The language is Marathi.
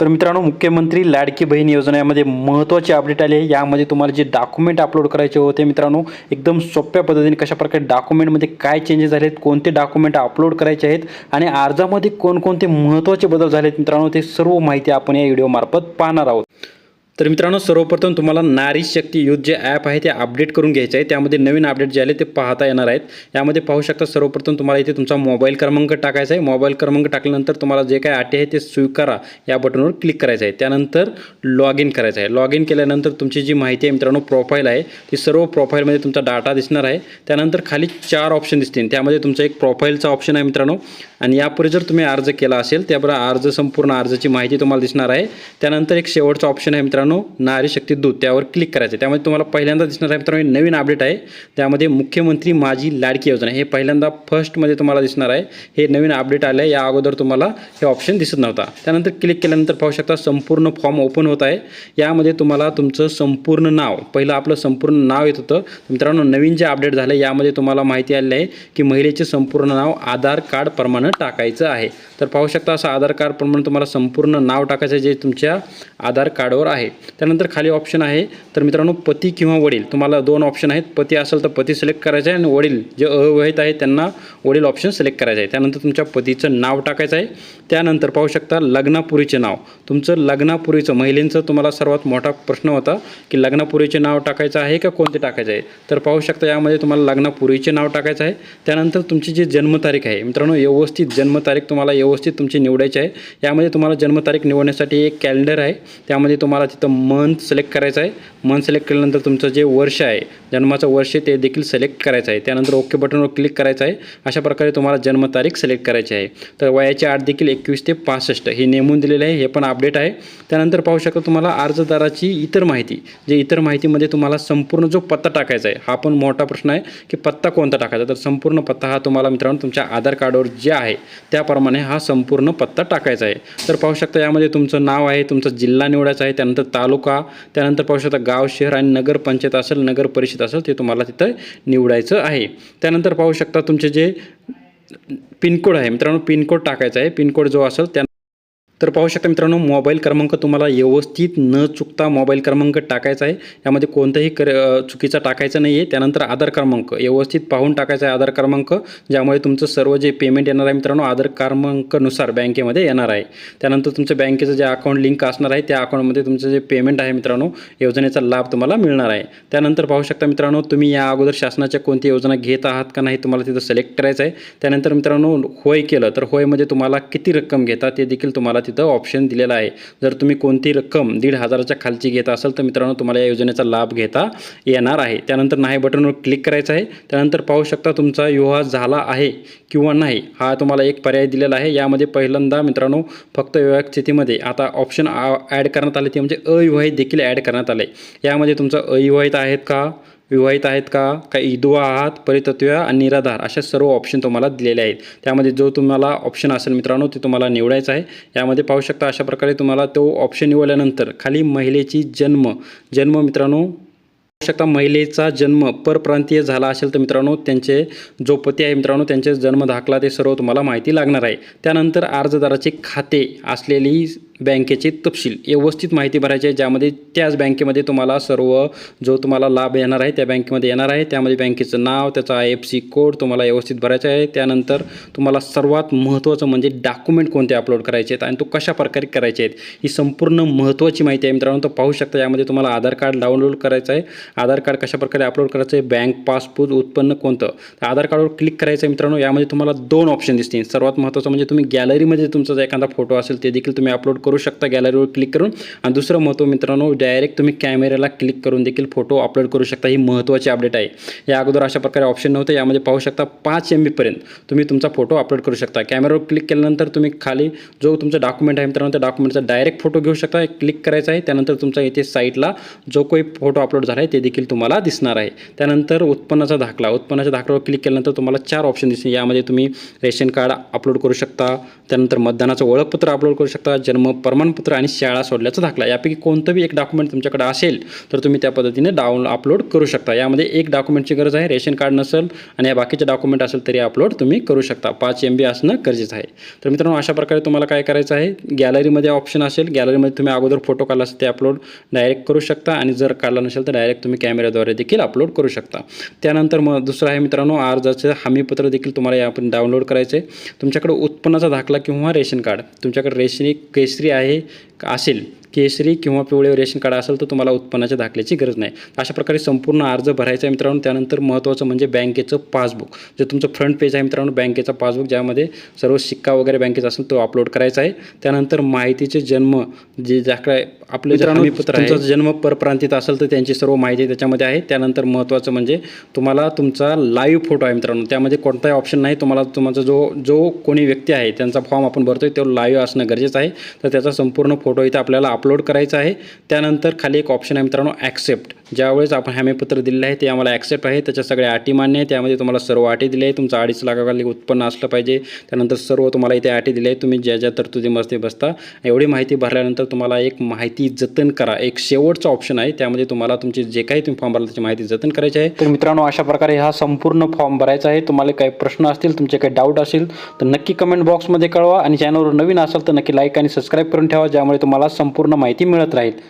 तर मित्रांनो मुख्यमंत्री लाडकी बहीण योजनेमध्ये महत्त्वाची अपडेट आली आहे. यामध्ये तुम्हाला जे डॉक्युमेंट अपलोड करायचे होते मित्रांनो एकदम सोप्या पद्धतीने कशाप्रकारे डॉक्युमेंटमध्ये काय चेंजेस झालेत कोणते डॉक्युमेंट अपलोड करायचे आहेत आणि अर्जामध्ये कोणकोणते महत्त्वाचे बदल झालेत मित्रांनो ते सर्व माहिती आपण या व्हिडिओमार्फत पाहणार आहोत. तर मित्रांनो सर्वप्रथम तुम्हाला नारी शक्ती युथ जे ॲप आहे ते अपडेट करून घ्यायचं आहे. त्यामध्ये नवीन अपडेट जे आले ते पाहता येणार आहेत. यामध्ये पाहू शकता सर्वप्रथम तुम्हाला इथे तुमचा मोबाईल क्रमांक टाकायचा आहे. मोबाईल क्रमांक टाकल्यानंतर तुम्हाला जे काय अटी आहे ते स्वीकारा. या बटनवर क्लिक करायचं आहे. त्यानंतर लॉग इन करायचं आहे. लॉग इन केल्यानंतर तुमची जी माहिती आहे मित्रांनो प्रोफाईल आहे ती सर्व प्रोफाईलमध्ये तुमचा डाटा दिसणार आहे. त्यानंतर खाली चार ऑप्शन दिसतील. त्यामध्ये तुमचा एक प्रोफाईलचा ऑप्शन आहे मित्रांनो. आणि यापूर्वी जर तुम्ही अर्ज केला असेल त्याबरोबर अर्ज संपूर्ण अर्जाची माहिती तुम्हाला दिसणार आहे. त्यानंतर एक शेवटचा ऑप्शन आहे मित्रांनो. नारी शक्ती दूत त्यावर क्लिक करायचं. आहे त्यामध्ये तुम्हाला पहिल्यांदा दिसणार आहे मित्रांनो नवीन अपडेट आहे. त्यामध्ये मुख्यमंत्री माझी लाडकी योजना. हे पहिल्यांदा फर्स्टमध्ये तुम्हाला दिसणार आहे. हे नवीन अपडेट आलं आहे या अगोदर तुम्हाला हे ऑप्शन दिसत नव्हता. त्यानंतर क्लिक केल्यानंतर पाहू शकता संपूर्ण फॉर्म ओपन होत आहे. यामध्ये तुम्हाला तुमचं संपूर्ण नाव पहिलं आपलं संपूर्ण नाव येत होतं. मित्रांनो नवीन जे अपडेट झालं यामध्ये तुम्हाला माहिती आलेली आहे की महिलेचे संपूर्ण नाव आधार कार्ड प्रमाणे टाकायचं आहे. तर पाहू शकता असं आधार कार्ड प्रमाणे तुम्हाला संपूर्ण नाव टाकायचं आहे जे तुमच्या आधार कार्डवर आहे. त्यानंतर खाली ऑप्शन आहे. तर मित्रांनो पती किंवा वडील. तुम्हाला दोन ऑप्शन आहेत. पती असेल तर पती सिलेक्ट करायचं आहे आणि वडील जे अविवाहित आहेत त्यांना वडील ऑप्शन सिलेक्ट करायचं आहे. त्यानंतर तुमच्या पतीचं नाव टाकायचं आहे. त्यानंतर पाहू शकता लग्नापुरीचे नाव. तुमचं लग्नापुरीचं महिलेंचं तुम्हाला सर्वात मोठा प्रश्न होता की लग्नापुरीचे नाव टाकायचं आहे का कोणते टाकायचं आहे? तर पाहू शकता यामध्ये तुम्हाला लग्नापुरीचे नाव टाकायचं आहे. त्यानंतर तुमची जी जन्मतारीख आहे मित्रांनो व्यवस्थित जन्मतारीख तुम्हाला व्यवस्थित तुमची निवडायची आहे. यामध्ये तुम्हाला जन्मतारीख निवडण्यासाठी एक कॅलेंडर आहे. त्यामध्ये तुम्हाला फक्त मंथ सिलेक्ट करायचं आहे. मंथ सिलेक्ट केल्यानंतर तुमचं जे वर्ष आहे जन्माचं वर्ष ते देखील सिलेक्ट करायचं आहे. त्यानंतर ओके बटनवर क्लिक करायचं आहे. अशा प्रकारे तुम्हाला जन्मतारीख सिलेक्ट करायची आहे. तर वयाची आठ देखील एकवीस ते पासष्ट हे नेमून दिलेलं आहे. हे पण अपडेट आहे. त्यानंतर पाहू शकता तुम्हाला अर्जदाराची इतर माहिती जे इतर माहितीमध्ये तुम्हाला संपूर्ण जो पत्ता टाकायचा आहे हा पण मोठा प्रश्न आहे की पत्ता कोणता टाकायचा? तर संपूर्ण पत्ता हा तुम्हाला मित्रांनो तुमच्या आधार कार्डवर जे आहे त्याप्रमाणे हा संपूर्ण पत्ता टाकायचा आहे. तर पाहू शकता यामध्ये तुमचं नाव आहे तुमचा जिल्हा निवडायचा आहे. त्यानंतर तालुका त्यानंतर पाहू शकता गाव शहर आणि नगरपंचायत असेल नगर परिषद असेल ते तुम्हाला तिथं निवडायचं आहे. त्यानंतर पाहू शकता तुमचे जे पिनकोड आहे मित्रांनो पिनकोड टाकायचा आहे. पिनकोड जो असेल त्या तर पाहू शकता मित्रांनो मोबाईल क्रमांक तुम्हाला व्यवस्थित न चुकता मोबाईल क्रमांक टाकायचा आहे. यामध्ये कोणताही कर चुकीचा टाकायचा नाही आहे त्यानंतर आधार क्रमांक व्यवस्थित पाहून टाकायचा आहे आधार क्रमांक ज्यामुळे तुमचं सर्व जे पेमेंट येणार आहे मित्रांनो आधार क्रमांकानुसार बँकेमध्ये येणार आहे. त्यानंतर तुमचं बँकेचं जे अकाउंट लिंक असणार आहे त्या अकाउंटमध्ये तुमचं जे पेमेंट आहे मित्रांनो योजनेचा लाभ तुम्हाला मिळणार आहे. त्यानंतर पाहू शकता मित्रांनो तुम्ही या अगोदर शासनाच्या कोणती योजना घेत आहात का नाही तुम्हाला तिथं सिलेक्ट करायचं आहे. त्यानंतर मित्रांनो होय केलं तर होयमध्ये तुम्हाला किती रक्कम घेता ते देखील तुम्हाला तिथं ऑप्शन दिलेलं आहे. जर तुम्ही कोणती रक्कम दीड हजाराच्या खालची घेत असाल तर मित्रांनो तुम्हाला या योजनेचा लाभ घेता येणार आहे. त्यानंतर नाही बटनवर क्लिक करायचं आहे. त्यानंतर पाहू शकता तुमचा विवाह झाला आहे किंवा नाही हा तुम्हाला एक पर्याय दिलेला आहे. यामध्ये पहिल्यांदा मित्रांनो फक्त विवाहित स्थितीमध्ये आता ऑप्शन ॲड करण्यात आले ते म्हणजे अविवाहित देखील ॲड करण्यात आले. यामध्ये तुमचं अविवाहित आहेत का? विवाहित आहेत का? का इदुआ आहात परितत्व आणि निराधार अशा सर्व ऑप्शन तुम्हाला दिलेले आहेत. त्यामध्ये जो तुम्हाला ऑप्शन असेल मित्रांनो ते तुम्हाला निवडायचं आहे. यामध्ये पाहू शकता अशा प्रकारे तुम्हाला तो ऑप्शन निवडल्यानंतर खाली महिलेची जन्म जन्म मित्रांनो पाहू शकता महिलेचा जन्म परप्रांतीय झाला असेल तर मित्रांनो त्यांचे जो पती आहे मित्रांनो त्यांचे जन्म दाखला ते सर्व तुम्हाला माहिती लागणार आहे. त्यानंतर अर्जदाराचे खाते असलेली बँकेचे तपशील व्यवस्थित माहिती भरायची आहे ज्यामध्ये त्याच बँकेमध्ये तुम्हाला सर्व जो तुम्हाला लाभ येणार आहे त्या बँकेमध्ये येणार आहे. त्यामध्ये बँकेचं नाव त्याचा आय एफ सी कोड तुम्हाला व्यवस्थित भरायचा आहे. त्यानंतर तुम्हाला सर्वात महत्त्वाचं म्हणजे डॉक्युमेंट कोणते अपलोड करायचे आहेत आणि तो कशा प्रकारे करायचे आहेत ही संपूर्ण महत्त्वाची माहिती आहे मित्रांनो. तर पाहू शकता यामध्ये तुम्हाला आधार कार्ड डाउनलोड करायचं आहे. आधार कार्ड कशा प्रकारे अपलोड करायचं आहे बँक पासबुक उत्पन्न कोणतं. आधार कार्डवर क्लिक करायचं आहे मित्रांनो. यामध्ये तुम्हाला दोन ऑप्शन दिसतील. सर्वात महत्त्वाचं म्हणजे तुम्ही गॅलरीमध्ये तुमचा जर एखादा फोटो असेल ते देखील तुम्ही अपलोड करू करू शकता गॅलरीवर क्लिक करून. आणि दुसरं महत्त्व मित्रांनो डायरेक्ट तुम्ही कॅमेऱ्याला क्लिक करून देखील फोटो अपलोड करू शकता. ही महत्त्वाची अपडेट आहे. या अगोदर अशा प्रकारे ऑप्शन नव्हतं. यामध्ये पाहू शकता पाच एम बीपर्यंत तुम्ही तुमचा फोटो अपलोड करू शकता. कॅमेऱ्यावर क्लिक केल्यानंतर तुम्ही खाली जो तुमचा डॉक्युमेंट आहे मित्रांनो त्या डॉक्युमेंटचा डायरेक्ट फोटो घेऊ शकता. क्लिक करायचा आहे. त्यानंतर तुमचा इथे साईटला जो काही फोटो अपलोड झाला आहे ते देखील तुम्हाला दिसणार आहे. त्यानंतर उत्पन्नाचा दाखला. उत्पन्नाच्या दाखल्यावर क्लिक केल्यानंतर तुम्हाला चार ऑप्शन दिसतील. यामध्ये तुम्ही रेशन कार्ड अपलोड करू शकता. त्यानंतर मतदानाचं ओळखपत्र अपलोड करू शकता. जन्म प्रमाणपत्र आणि शाळा सोडल्याचा दाखला. यापैकी कोणतं बी एक डॉक्युमेंट तुमच्याकडे असेल तर तुम्ही त्या पद्धतीने डाऊन अपलोड करू शकता. यामध्ये एक डॉक्युमेंटची गरज आहे रेशन कार्ड नसेल आणि या बाकीचे डॉक्युमेंट असेल तरी अपलोड तुम्ही करू शकता. पाच एम बी असणं गरजेचं आहे. तर मित्रांनो अशा प्रकारे तुम्हाला काय करायचं आहे? गॅलरीमध्ये ऑप्शन असेल गॅलरीमध्ये तुम्ही अगोदर फोटो काढला असेल ते अपलोड डायरेक्ट करू शकता आणि जर काढला नसेल तर डायरेक्ट तुम्ही कॅमेऱ्याद्वारे देखील अपलोड करू शकता. त्यानंतर मग दुसरं आहे मित्रांनो अर्जाचं हमीपत्र देखील तुम्हाला या डाउनलोड करायचं आहे तुमच्याकडे उत्पन्नाचा दाखला किंवा रेशन कार्ड. तुमच्याकडे रेशनी केसरी आहे का असेल? केसरी किंवा पिवळे रेशन कार्ड असेल तर तुम्हाला उत्पन्नाच्या दाखल्याची गरज नाही. अशा प्रकारे संपूर्ण अर्ज भरायचा आहे मित्रांनो. त्यानंतर महत्त्वाचं म्हणजे बँकेचं पासबुक. जे तुमचं फ्रंट पेज आहे मित्रांनो बँकेचा पासबुक ज्यामध्ये सर्व शिक्का वगैरे बँकेचा असेल तो अपलोड करायचा आहे. त्यानंतर माहितीचे जन्म जे ज्या काय आपलं जे हमीपत्र आहे. जन्म परप्रांतीत असेल तर त्यांची सर्व माहिती त्याच्यामध्ये आहे. त्यानंतर महत्त्वाचं म्हणजे तुम्हाला तुमचा लाईव्ह फोटो आहे मित्रांनो. त्यामध्ये कोणताही ऑप्शन नाही. तुम्हाला तुमचा जो जो कोणी व्यक्ती आहे त्यांचा फॉर्म आपण भरतोय तो लाईव्ह असणं गरजेचं आहे. तर त्याचा संपूर्ण फोटो इथे आपल्याला अपलोड करायचं आहे. त्यानंतर खाली एक ऑप्शन आहे मित्रांनो ॲक्सेप्ट ज्यावेळेस आपण हमीपत्र दिलेलं आहे ते आम्हाला ॲक्सेप्ट आहे. त्याच्या सगळ्या अटी मान्य आहे. त्यामध्ये तुम्हाला सर्व अटी दिले आहे तुमचं अडीच लाखाखाली उत्पन्न असलं पाहिजे. त्यानंतर सर्व तुम्हाला इथे अटी दिले आहे तुम्ही ज्या ज्या तरतुदीमध्ये बसता एवढी माहिती भरल्यानंतर तुम्हाला एक माहिती जतन करा. एक शेवटचा ऑप्शन आहे. त्यामध्ये तुम्हाला तुमचे जे काही तुम्ही फॉर्म भरला त्याची माहिती जतन करायची आहे. तर मित्रांनो अशा प्रकारे हा संपूर्ण फॉर्म भरायचा आहे. तुम्हाला काही प्रश्न असतील तुमचे काही डाऊट असेल तर नक्की कमेंट बॉक्समध्ये कळवा. आणि चॅनलवर नवीन असाल तर नक्की लाईक आणि सबस्क्राईब करून ठेवा ज्यामुळे तुम्हाला संपूर्ण माहिती मिळत राहील.